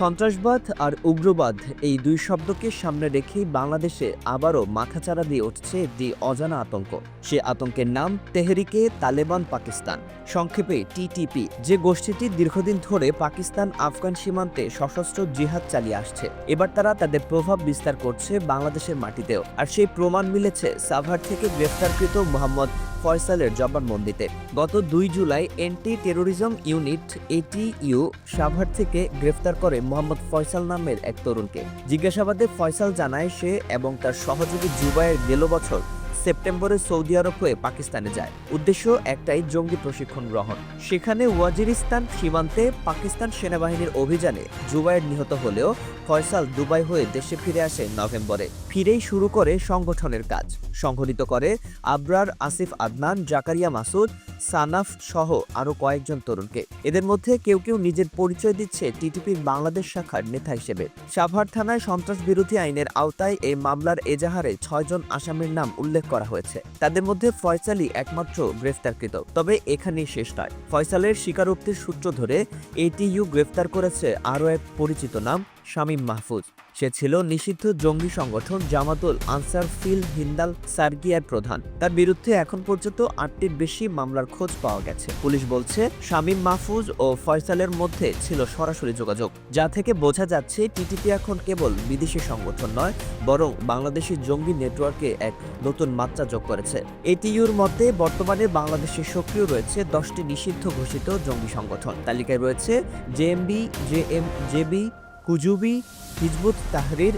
সন্ত্রাসবাদ আর উগ্রবাদ এই দুই শব্দকে সামনে রেখেই বাংলাদেশে আবারও মাথাচাড়া দিয়ে উঠছে একটি অজানা আতঙ্ক। সে আতঙ্কের নাম তেহরিকে তালেবান পাকিস্তান। সংক্ষেপে টিটিপি, যে গোষ্ঠীটি দীর্ঘদিন ধরে পাকিস্তান আফগান সীমান্তে সশস্ত্র জিহাদ চালিয়ে আসছে, এবার তারা তাদের প্রভাব বিস্তার করছে বাংলাদেশের মাটিতেও। আর সেই প্রমাণ মিলেছে সাভার থেকে গ্রেফতারকৃত মোহাম্মদ ফয়সালের জবানবন্দিতে। গত দুই July anti terrorism unit ATU Savar থেকে গ্রেফতার করে মোহাম্মদ ফয়সাল নামের এক তরুণকে। জিজ্ঞাসাবাদে ফয়সাল জানায় সে এবং তার সহযোগী জুবায়ের গেল বছর সেপ্টেম্বরে সৌদি আরব হয়ে পাকিস্তানে যায়। উদ্দেশ্য একটাই, জঙ্গি প্রশিক্ষণ গ্রহণ। সেখানে ওয়াজিরিস্তান সীমান্তে পাকিস্তান সেনাবাহিনীর অভিযানে জুবাইর নিহত হলেও ফয়সাল দুবাই হয়ে দেশে ফিরে আসে নভেম্বরে। ফিরেই শুরু করে সংগঠনের কাজ। সংগঠিত করে আবরার আসিফ আদনান, জাকারিয়া মাসুদ, সানাফ সহ আরও কয়েকজন তরুণকে। এদের মধ্যে কেউ কেউ নিজের পরিচয় দিচ্ছে টিটিপির বাংলাদেশ শাখার নেতা হিসেবে। সাভার থানায় সন্ত্রাস বিরোধী আইনের আওতায় এই মামলার এজাহারে ছয়জন আসামির নাম উল্লেখ করা হয়েছে। তাদের মধ্যে ফয়সালই একমাত্র গ্রেফতারকৃত। তবে এখানেই শেষ নয়। ফয়সালের স্বীকারোক্তির সূত্র ধরে এটিইউ গ্রেফতার করেছে আরও এক পরিচিত নাম, শামীম মাহফুজ। সে ছিল নিষিদ্ধ জঙ্গি সংগঠন জামাতুল আনসার ফিল হিন্দাল সার্গিয়ার প্রধান। তার বিরুদ্ধে এখন পর্যন্ত আটটির বেশি মামলার খোঁজ পাওয়া গেছে। পুলিশ বলছে, শামীম মাহফুজ ও ফয়সালের মধ্যে ছিল সরাসরি যোগাযোগ, যা থেকে বোঝা যাচ্ছে টিটিপি এখন কেবল বিদেশি সংগঠন নয়, বরং বাংলাদেশি জঙ্গি নেটওয়ার্কে এক নতুন মাত্রা যোগ করেছে। এটিইউর মতে, বর্তমানে বাংলাদেশে সক্রিয় রয়েছে দশটি নিষিদ্ধ ঘোষিত জঙ্গি সংগঠন। তালিকায় রয়েছে জেএমবি জেএম জেবি কুজুবি, Hizb ut Tahrir,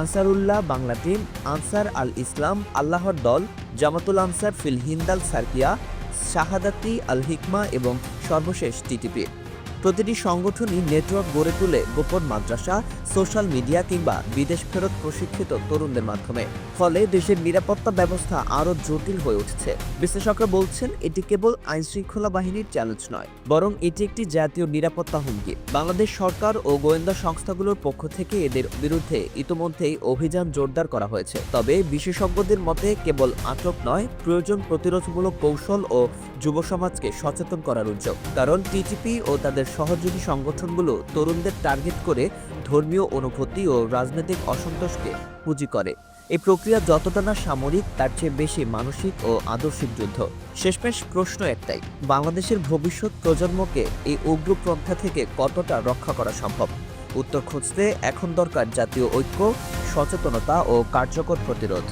Ansarullah Bangla team, answer আল ইসলাম, আল্লাহর দল, জামাতুল আনসার ফিল হিন্দাল সার্কিয়া, শাহাদাতি আল হিকমা এবং সর্বশেষ টিটিপি। প্রতিটি সংগঠনই নেটওয়ার্ক গড়ে তুলে গোপন মাদ্রাসা, সোশ্যাল মিডিয়া কিংবা বিদেশ ফেরত প্রশিক্ষিত তরুণদের মাধ্যমে। ফলে দেশের নিরাপত্তা ব্যবস্থা আরও জটিল হয়ে উঠছে। বিশ্লেষকরা বলছেন, এটি কেবল আইন শৃঙ্খলা বাহিনীর চ্যালেঞ্জ নয়, বরং এটি একটি জাতীয় নিরাপত্তা হুমকি। বাংলাদেশ সরকার ও গোয়েন্দা সংস্থাগুলোর পক্ষ থেকে এদের বিরুদ্ধে ইতোমধ্যেই অভিযান জোরদার করা হয়েছে। তবে বিশেষজ্ঞদের মতে, কেবল আটক নয়, প্রয়োজন প্রতিরোধমূলক কৌশল ও যুব সমাজকে সচেতন করার উদ্যোগ। কারণ টিটিপি ও তাদের সহযোগী সংগঠনগুলো তরুণদের টার্গেট করে ধর্মীয় অনুভূতি ও রাজনৈতিক অসন্তোষকে পুঁজি করে। এই প্রক্রিয়া যতটা না সামরিক, তার চেয়ে বেশি মানসিক ও আদর্শিক যুদ্ধ। শেষমেশ প্রশ্ন একটাই, বাংলাদেশের ভবিষ্যৎ প্রজন্মকে এই উগ্রপন্থা থেকে কতটা রক্ষা করা সম্ভব? উত্তর খুঁজতে এখন দরকার জাতীয় ঐক্য, সচেতনতা ও কার্যকর প্রতিরোধ।